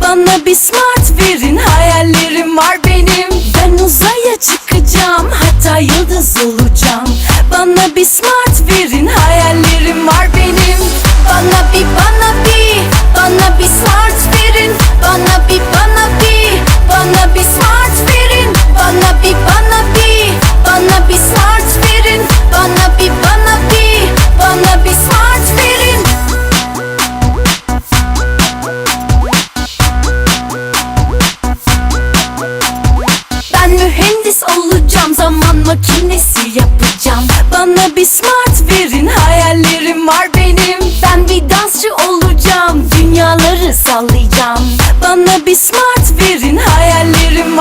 Bana bir smart verin. Mühendis olacağım zaman makinesi yapacağım. Bana bir smart verin hayallerim var benim. Ben bir dansçı olacağım dünyaları sallayacağım. Bana bir smart verin hayallerim